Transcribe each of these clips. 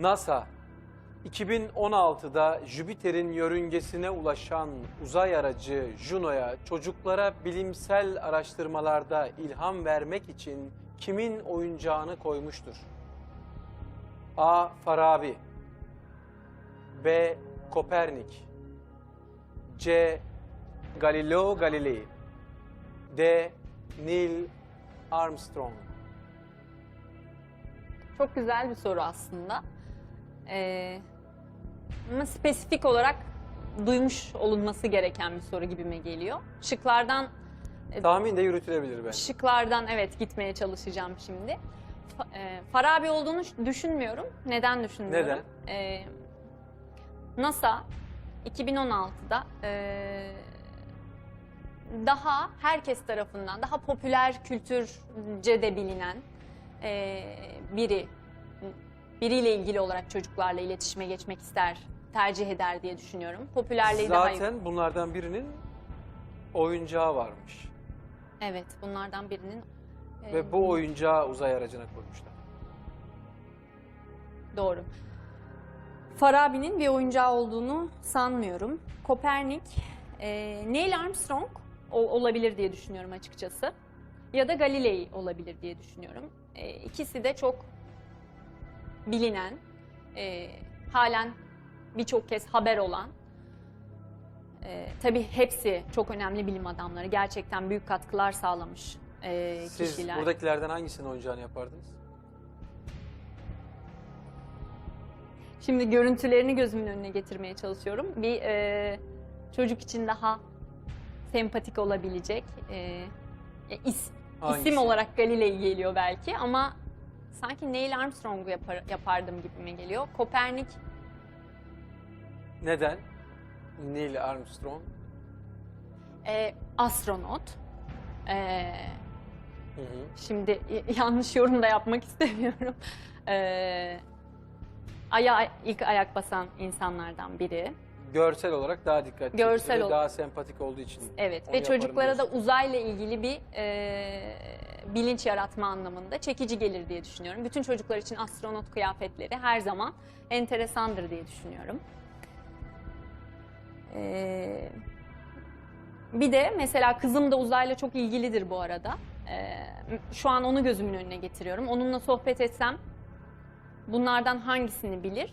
NASA 2016'da Jüpiter'in yörüngesine ulaşan uzay aracı Juno'ya çocuklara bilimsel araştırmalarda ilham vermek için kimin oyuncağını koymuştur? A. Farabi B. Kopernik C. Galileo Galilei D. Neil Armstrong Çok güzel bir soru aslında. Ee, ama spesifik olarak duymuş olunması gereken bir soru gibime geliyor. Şıklardan Tahmin de yürütülebilir bence. şıklardan evet gitmeye çalışacağım şimdi. Fa- e, Farabi olduğunu düşünmüyorum. Neden düşünmüyorum? Neden? Ee, NASA 2016'da e, daha herkes tarafından daha popüler kültürce de bilinen e, biri biriyle ilgili olarak çocuklarla iletişime geçmek ister, tercih eder diye düşünüyorum. Popülerliği daha yüksek. Zaten bunlardan birinin oyuncağı varmış. Evet, bunlardan birinin e, Ve bu oyuncağı uzay aracına koymuşlar. Doğru. Farabi'nin bir oyuncağı olduğunu sanmıyorum. Kopernik, e, Neil Armstrong o- olabilir diye düşünüyorum açıkçası. Ya da Galilei olabilir diye düşünüyorum. E, ikisi de çok bilinen, e, halen birçok kez haber olan, e, tabii hepsi çok önemli bilim adamları. Gerçekten büyük katkılar sağlamış e, Siz kişiler. buradakilerden hangisinin oyuncağını yapardınız? Şimdi görüntülerini gözümün önüne getirmeye çalışıyorum. Bir e, çocuk için daha sempatik olabilecek e, e, is- Hangisi? isim olarak Galilei geliyor belki ama sanki Neil Armstrong'u yapar, yapardım gibime geliyor. Kopernik Neden? Neil Armstrong. e, astronot. E, Hı hı. şimdi y- yanlış yorum da yapmak istemiyorum. E, aya ilk ayak basan insanlardan biri. Görsel olarak daha dikkatli. Görsel ve ol- daha sempatik olduğu için. Evet onu ve yaparım çocuklara da diyorsun. uzayla ilgili bir e, bilinç yaratma anlamında çekici gelir diye düşünüyorum. Bütün çocuklar için astronot kıyafetleri her zaman enteresandır diye düşünüyorum. E, bir de mesela kızım da uzayla çok ilgilidir bu arada. E, şu an onu gözümün önüne getiriyorum. Onunla sohbet etsem bunlardan hangisini bilir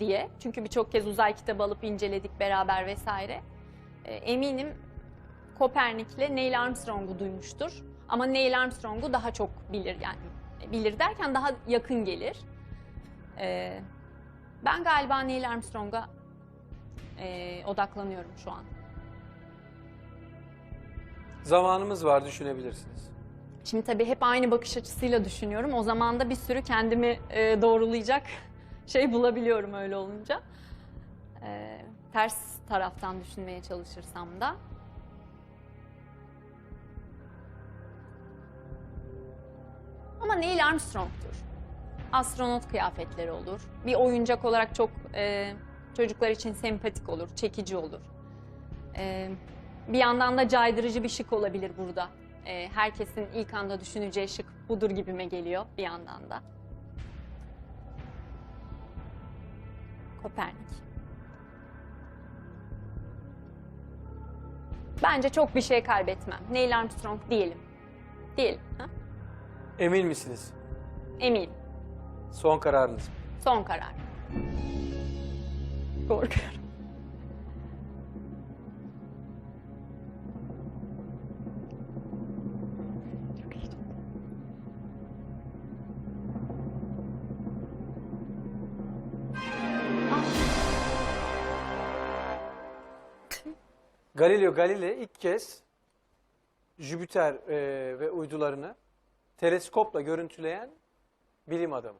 diye. Çünkü birçok kez uzay kitabı alıp inceledik beraber vesaire. E, eminim Kopernik'le Neil Armstrong'u duymuştur. Ama Neil Armstrong'u daha çok bilir yani. Bilir derken daha yakın gelir. E, ben galiba Neil Armstrong'a e, odaklanıyorum şu an. Zamanımız var düşünebilirsiniz. Şimdi tabii hep aynı bakış açısıyla düşünüyorum. O zaman da bir sürü kendimi e, doğrulayacak şey bulabiliyorum öyle olunca. E, ters taraftan düşünmeye çalışırsam da. Ama Neil Armstrong'tur. Astronot kıyafetleri olur. Bir oyuncak olarak çok e, çocuklar için sempatik olur, çekici olur. E, bir yandan da caydırıcı bir şık olabilir burada. E, herkesin ilk anda düşüneceği şık budur gibime geliyor bir yandan da. Kopernik. Bence çok bir şey kaybetmem. Neil Armstrong diyelim. Diyelim. Ha? Emin misiniz? Eminim. Son kararınız. mı? Son karar. Korkuyorum. Galileo Galilei ilk kez Jüpiter e, ve uydularını teleskopla görüntüleyen bilim adamı.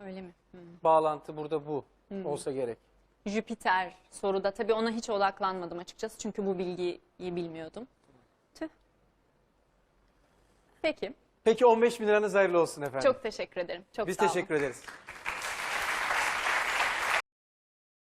Öyle mi? Hmm. Bağlantı burada bu olsa gerek. Jüpiter soruda tabii ona hiç odaklanmadım açıkçası çünkü bu bilgiyi bilmiyordum. Tüh. Peki. Peki 15 bin liranız hayırlı olsun efendim. Çok teşekkür ederim. Çok Biz sağ olun. teşekkür ederiz.